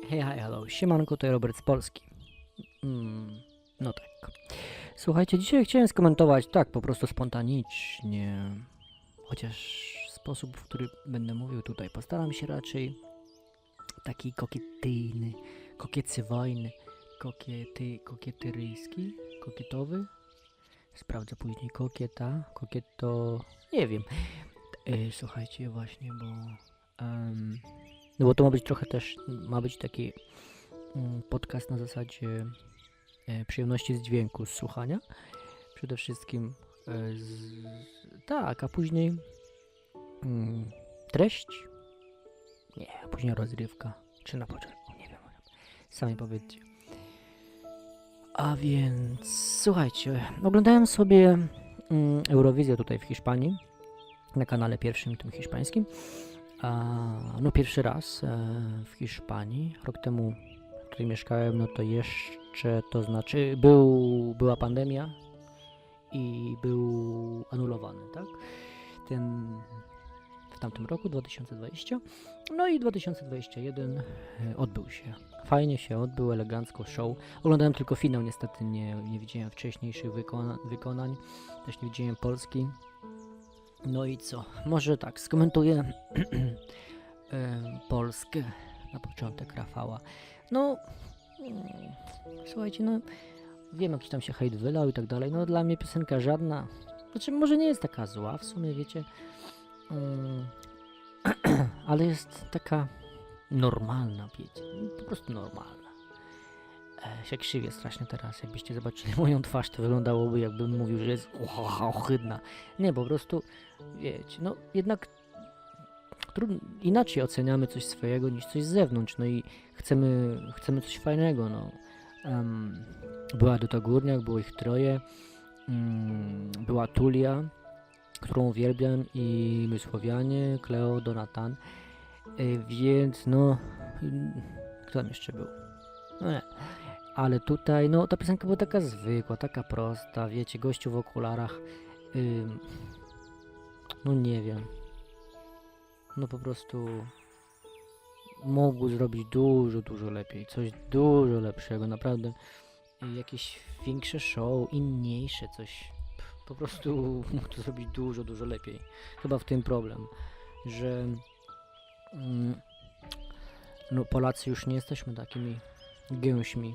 Hej, hej, hello, siemanko, to Robert z Polski. Mm, no tak. Słuchajcie, dzisiaj chciałem skomentować tak, po prostu spontanicznie, chociaż sposób, w który będę mówił tutaj, postaram się raczej taki kokietyjny, kokiecywojny, kokiety, kokieteryjski, kokietowy. Sprawdzę później kokieta, kokieto, nie wiem. E, słuchajcie, właśnie, bo... em, no bo to ma być trochę też, ma być taki mm, podcast na zasadzie e, przyjemności z dźwięku, z słuchania. Przede wszystkim e, z, tak, a później mm, treść. Nie, a później rozrywka. Czy na początku, nie wiem. Sami powiedzcie. A więc, słuchajcie, oglądałem sobie mm, Eurowizję tutaj w Hiszpanii, na kanale pierwszym, tym hiszpańskim. No pierwszy raz e, w Hiszpanii, rok temu, w którym mieszkałem, no to jeszcze, to znaczy był, była pandemia i był anulowany, tak? Ten, w tamtym roku, 2020. No i 2021 e, odbył się. Fajnie się odbył, elegancko show. Oglądałem tylko finał, niestety nie, nie widziałem wcześniejszych wykona wykonań. Też nie widziałem Polski. No i co? Może tak, skomentuję Polskę na początek Rafała. No, mm, słuchajcie, no wiem, jakiś tam się hejt wylał i tak dalej. No dla mnie piosenka żadna, znaczy może nie jest taka zła, w sumie wiecie, ale jest taka normalna, wiecie, po prostu normalna. E, się krzywię strasznie teraz, jakbyście zobaczyli moją twarz, to wyglądałoby jakbym mówił, że jest ohydna. Nie, po prostu wiecie, no jednak inaczej oceniamy coś swojego niż coś z zewnątrz, no i chcemy, chcemy coś fajnego, no. Em, była Duta Górniak, było ich troje, mm, była Tulia, którą uwielbiam i my Słowianie, Kleo, Donatan, y, więc no, kto tam jeszcze był? No nie. Ale tutaj, no ta piosenka była taka zwykła, taka prosta, wiecie, gościu w okularach, no nie wiem. No po prostu mógł zrobić dużo, dużo lepiej. Coś dużo lepszego, naprawdę. I Jakieś większe show, inniejsze coś. Po prostu mógł to zrobić dużo, dużo lepiej. Chyba w tym problem, że mm, no Polacy już nie jesteśmy takimi gęśmi.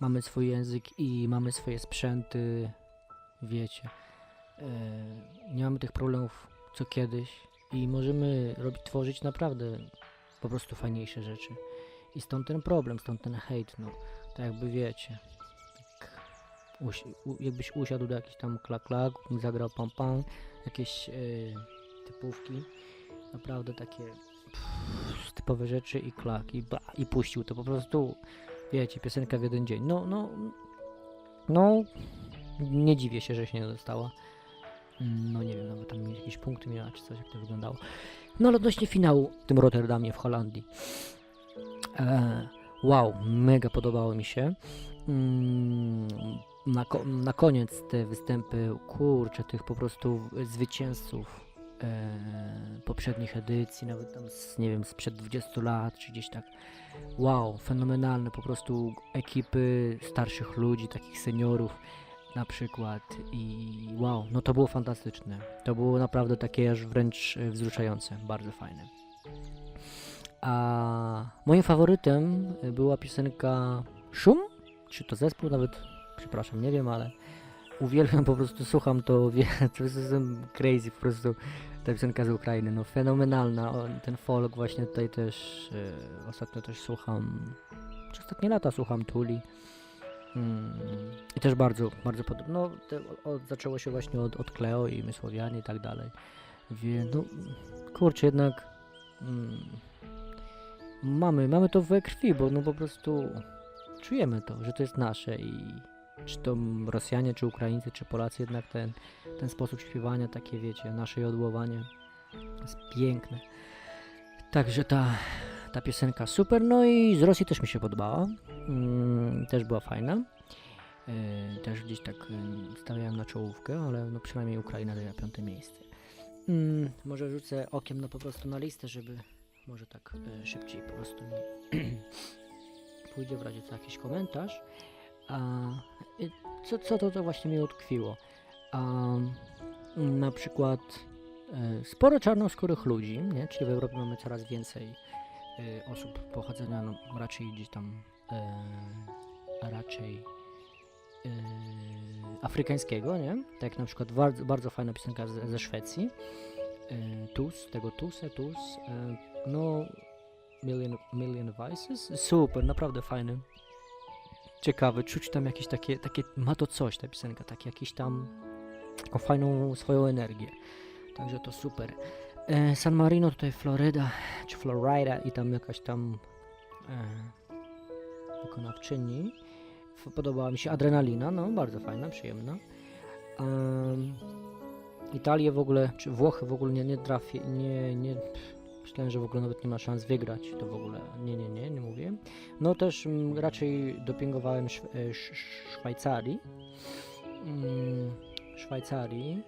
Mamy swój język i mamy swoje sprzęty, wiecie. E, nie mamy tych problemów co kiedyś i możemy robić, tworzyć naprawdę po prostu fajniejsze rzeczy. I stąd ten problem, stąd ten hejt, no. Tak jakby wiecie. Jak usi- u, jakbyś usiadł do jakiś tam klak klak, zagrał pam pam, jakieś e, typówki, naprawdę takie pff, typowe rzeczy i klak i, ba, i puścił to po prostu, wiecie, piosenka w jeden dzień. No, no, no, nie dziwię się, że się nie dostała. No nie wiem, nawet tam jakieś punkty miała czy coś, jak to wyglądało. No ale odnośnie finału w tym Rotterdamie w Holandii. E, wow, mega podobało mi się. Mm, na, na koniec te występy, kurczę, tych po prostu zwycięzców e, poprzednich edycji, nawet tam z, nie wiem, sprzed 20 lat, czy gdzieś tak. Wow, fenomenalne, po prostu ekipy starszych ludzi, takich seniorów na przykład i wow, no to było fantastyczne. To było naprawdę takie aż wręcz e, wzruszające, bardzo fajne. A moim faworytem była piosenka Szum? Czy to zespół? Nawet, przepraszam, nie wiem, ale uwielbiam, po prostu słucham to, wie, to jest jestem crazy, po prostu ta piosenka z Ukrainy, no fenomenalna, ten folk właśnie tutaj też, e, ostatnio też słucham, czy ostatnie lata słucham Tuli. Mm, I też bardzo, bardzo podobno. No, zaczęło się właśnie od, od Kleo i Mysłowianie i tak dalej. Więc, no, kurczę, jednak mm, mamy, mamy to we krwi, bo no po prostu czujemy to, że to jest nasze i czy to Rosjanie, czy Ukraińcy, czy Polacy, jednak ten, ten sposób śpiewania, takie wiecie, nasze jodłowanie jest piękne. Także ta, ta piosenka super, no i z Rosji też mi się podobała. Mm, też była fajna. E, też gdzieś tak e, stawiałem na czołówkę, ale no przynajmniej Ukraina zajęła piąte miejsce. Mm, może rzucę okiem no po prostu na listę, żeby może tak e, szybciej po prostu mi pójdzie w razie co jakiś komentarz. Co, co to, to właśnie mi utkwiło? Mm, na przykład e, sporo czarnoskórych ludzi, nie? czyli w Europie mamy coraz więcej e, osób pochodzenia no, raczej gdzieś tam e, raczej afrykańskiego, nie? Tak na przykład bardzo, bardzo fajna piosenka ze, ze Szwecji. Tus, tego Tuse, Tus. No, Million, Million Vices. Super, naprawdę fajny. Ciekawy, czuć tam jakieś takie, takie, ma to coś ta piosenka, tak jakiś tam, taką fajną swoją energię. Także to super. E, San Marino, tutaj Floryda, czy Florida i tam jakaś tam e, wykonawczyni. Podobała mi się Adrenalina, no bardzo fajna, przyjemna. Um, Italię w ogóle, czy Włochy w ogóle nie, nie trafię, nie, nie, pff, myślałem, że w ogóle nawet nie ma szans wygrać, to w ogóle, nie, nie, nie, nie mówię. No też mm, raczej dopingowałem e, Sz- Szwajcarii, mm, Szwajcarii,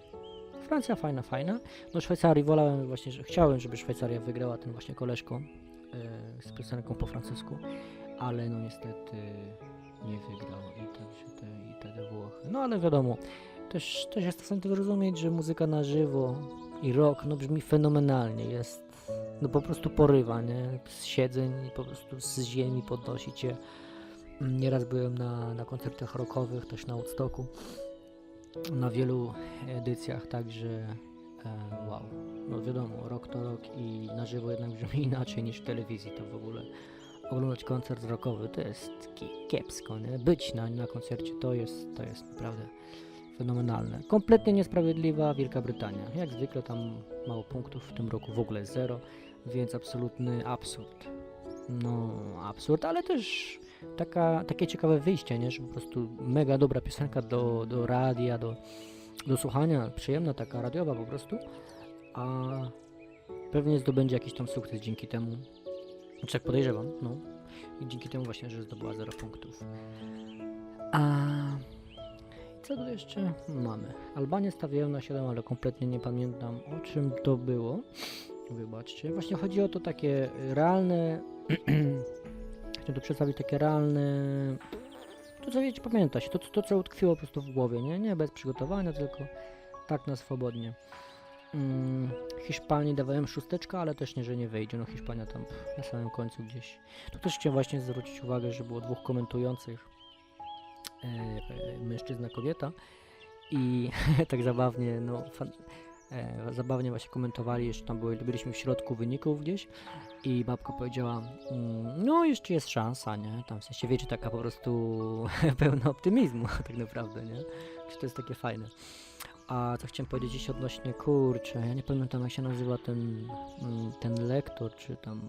Francja fajna, fajna, no Szwajcarii wolałem właśnie, że chciałem, żeby Szwajcaria wygrała ten właśnie koleżką e, z piosenką po francusku, ale no niestety nie wygrał. I także te, i te, Włochy. No ale wiadomo, też, też jest w stanie zrozumieć, że muzyka na żywo i rock no brzmi fenomenalnie, jest no po prostu porywa, nie? Z siedzeń i po prostu z ziemi podnosi cię. Nieraz byłem na, na koncertach rockowych, też na Woodstocku, na wielu edycjach, także e, wow. No wiadomo, rock to rock i na żywo jednak brzmi inaczej niż w telewizji, to w ogóle oglądać koncert rockowy to jest ki- kiepsko, nie? Być na, na koncercie to jest, to jest naprawdę fenomenalne. Kompletnie niesprawiedliwa Wielka Brytania. Jak zwykle tam mało punktów, w tym roku w ogóle zero, więc absolutny absurd. No, absurd, ale też taka, takie ciekawe wyjście, nie? Że po prostu mega dobra piosenka do, do radia, do, do słuchania, przyjemna taka radiowa po prostu, a pewnie zdobędzie jakiś tam sukces dzięki temu. Znaczy tak podejrzewam, no. I dzięki temu właśnie, że zdobyła 0 punktów. A co tu jeszcze mamy? Albanię stawiałem na 7, ale kompletnie nie pamiętam o czym to było. Wybaczcie. Właśnie chodzi o to takie realne. Chciałem tu przedstawić takie realne. To co wiecie, pamięta się, to, to co utkwiło po prostu w głowie, nie? Nie bez przygotowania, tylko tak na swobodnie. Mm, Hiszpanii dawałem szósteczkę, ale też nie, że nie wyjdzie. No Hiszpania tam pff, na samym końcu gdzieś. Tu też chciałem właśnie zwrócić uwagę, że było dwóch komentujących e, e, mężczyzna, kobieta i tak zabawnie, no e, zabawnie właśnie komentowali, jeszcze tam były, byliśmy w środku wyników gdzieś i babka powiedziała, mm, no jeszcze jest szansa, nie? Tam w sensie, wiecie, taka po prostu pełna optymizmu tak naprawdę, nie? Czy to jest takie fajne. A co chciałem powiedzieć jeszcze odnośnie, kurczę, ja nie pamiętam jak się nazywa ten, mm, ten lektor, czy tam,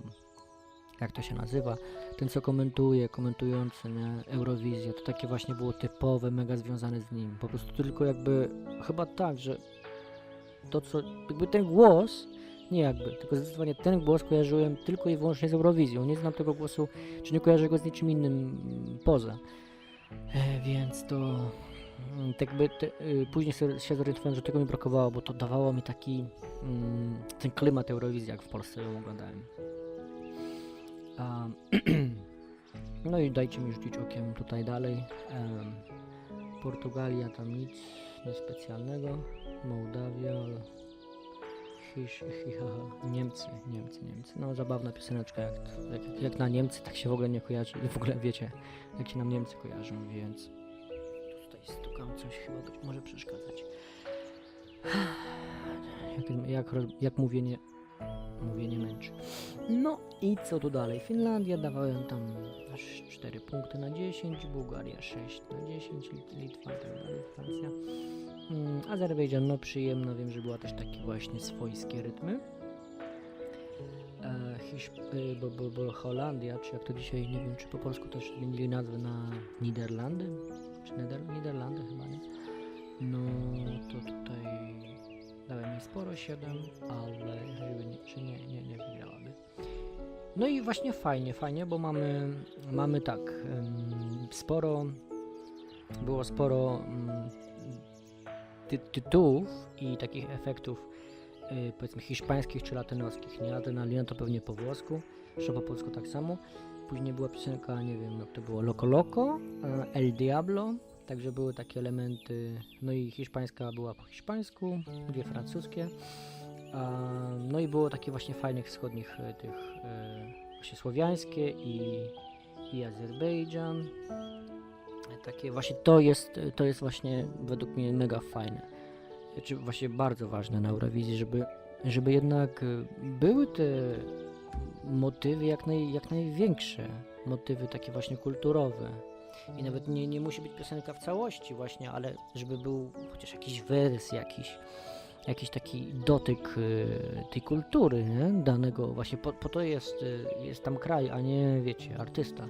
jak to się nazywa, ten co komentuje, komentujący, nie, Eurowizję, to takie właśnie było typowe, mega związane z nim, po prostu tylko jakby, chyba tak, że to co, jakby ten głos, nie jakby, tylko zdecydowanie ten głos kojarzyłem tylko i wyłącznie z Eurowizją, nie znam tego głosu, czy nie kojarzę go z niczym innym mm, poza, e, więc to, mm, tak jakby te, y, później się zorientowałem, że tego mi brakowało, bo to dawało mi taki, mm, ten klimat Eurowizji, jak w Polsce ją oglądałem. No i dajcie mi rzucić okiem tutaj dalej. Em, Portugalia tam nic niespecjalnego. Mołdawia, Hisz, hi, ha, ha. Niemcy, Niemcy, Niemcy. No zabawna pioseneczka, jak, jak, jak na Niemcy, tak się w ogóle nie kojarzy. W ogóle wiecie, jak się nam Niemcy kojarzą, więc tutaj stukam coś chyba być może przeszkadzać. Jak, jak, jak mówienie, mówienie męczy. No i co tu dalej? Finlandia dawałem tam aż 4 punkty na 10, Bułgaria 6 na 10, Lit- Litwa i tak dalej, Francja. Mm, Azerbejdżan, no przyjemno, wiem, że była też takie właśnie swojskie rytmy. E, y, bo, bo, bo Holandia, czy jak to dzisiaj, nie wiem, czy po polsku też zmienili nazwę na Niderlandy, czy Nider- Niderlandy chyba, nie? No to tutaj dałem jej sporo 7, ale żeby nie, czy nie, nie, nie wygrałaby. No i właśnie fajnie, fajnie, bo mamy, mamy tak, sporo, było sporo mm, ty, tytułów i takich efektów y, powiedzmy hiszpańskich czy latynoskich, nie? Adrenalina to pewnie po włosku, że po polsku tak samo. Później była piosenka, nie wiem jak to było, Loco Loco, e, El Diablo, także były takie elementy, no i hiszpańska była po hiszpańsku, dwie francuskie. No i było takie właśnie fajnych wschodnich e, tych e, właśnie słowiańskie i, i Azerbejdżan. Takie właśnie to jest, to jest właśnie według mnie mega fajne. Czy właśnie bardzo ważne na Eurowizji, żeby, żeby jednak e, były te motywy jak, naj, jak największe. Motywy takie właśnie kulturowe. I nawet nie, nie musi być piosenka w całości właśnie, ale żeby był chociaż jakiś wers, jakiś, jakiś taki dotyk y, tej kultury nie? danego, właśnie po, po to jest, y, jest tam kraj, a nie wiecie, artysta.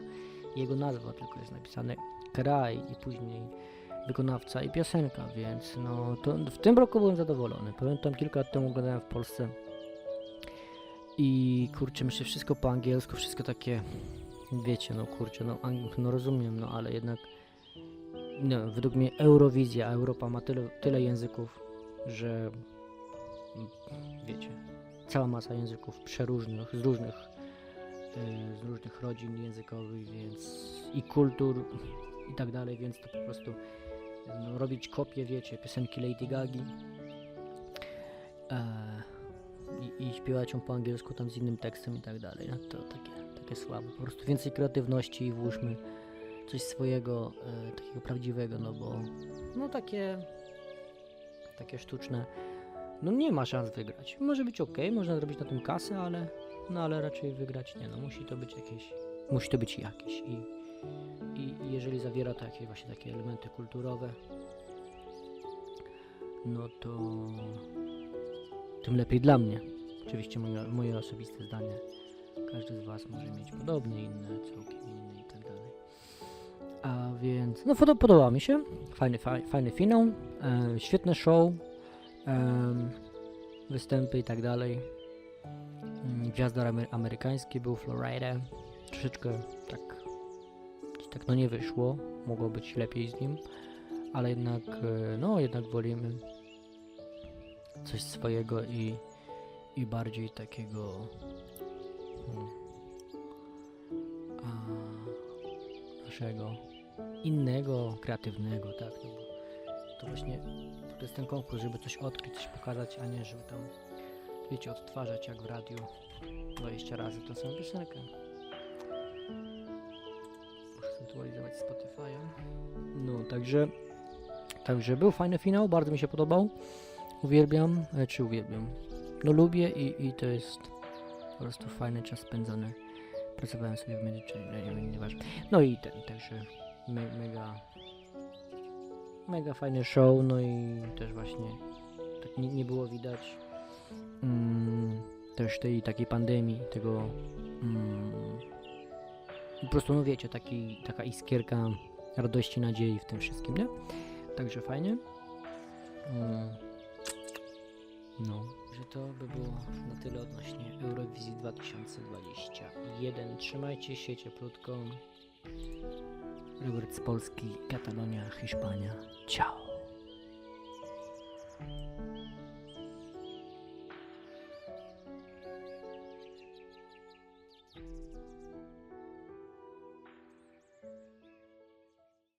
Jego nazwa tylko jest napisane kraj i później wykonawca i piosenka, więc no to w tym roku byłem zadowolony. Pamiętam kilka lat temu oglądałem w Polsce i kurczę, myślę wszystko po angielsku, wszystko takie, wiecie, no kurczę, no, no rozumiem, no ale jednak no, według mnie Eurowizja, Europa ma tyle, tyle języków, że wiecie, cała masa języków przeróżnych, z różnych, y, z różnych rodzin językowych, więc i kultur i tak dalej, więc to po prostu no, robić kopie, wiecie, piosenki Lady Gagi e, i, i śpiewać ją po angielsku tam z innym tekstem i tak dalej, no to takie, takie słabe, po prostu więcej kreatywności i włóżmy coś swojego, e, takiego prawdziwego, no bo no takie takie sztuczne, no nie ma szans wygrać. Może być ok, można zrobić na tym kasę, ale no ale raczej wygrać nie, no musi to być jakieś, musi to być jakieś i, i, i jeżeli zawiera to jakieś właśnie takie elementy kulturowe, no to tym lepiej dla mnie. Oczywiście moje, moje osobiste zdanie. Każdy z Was może mieć podobne, inne, całkiem inne i tak dalej. A więc, no foto podoba mi się. Fajny, faj, fajny finał. E, świetne show. em, występy i tak dalej. Mm, Gwiazdor amery- amerykański był Florida. Troszeczkę tak, tak no nie wyszło. Mogło być lepiej z nim. Ale jednak, e, no jednak wolimy coś swojego i, i bardziej takiego a, naszego innego, kreatywnego, tak, no bo to właśnie to jest ten konkurs, żeby coś odkryć, coś pokazać, a nie żeby tam, wiecie, odtwarzać jak w radiu 20 razy tą samą piosenkę. Muszę zaktualizować Spotify'a. No, także, także był fajny finał, bardzo mi się podobał. Uwielbiam, czy uwielbiam? No lubię i, i to jest prostu fajny czas spędzony. Pracowałem sobie w międzyczasie, nie, nie, nieważne. No i ten, także me, mega, mega fajny show, no i też właśnie tak nie, nie było widać mm, też tej takiej pandemii, tego mm, po prostu no wiecie, taki, taka iskierka radości, nadziei w tym wszystkim, nie? Także fajnie. Mm. No, to by było na tyle odnośnie Eurowizji 2021. Trzymajcie się cieplutko. Robert z Polski, Katalonia, Hiszpania. Ciao.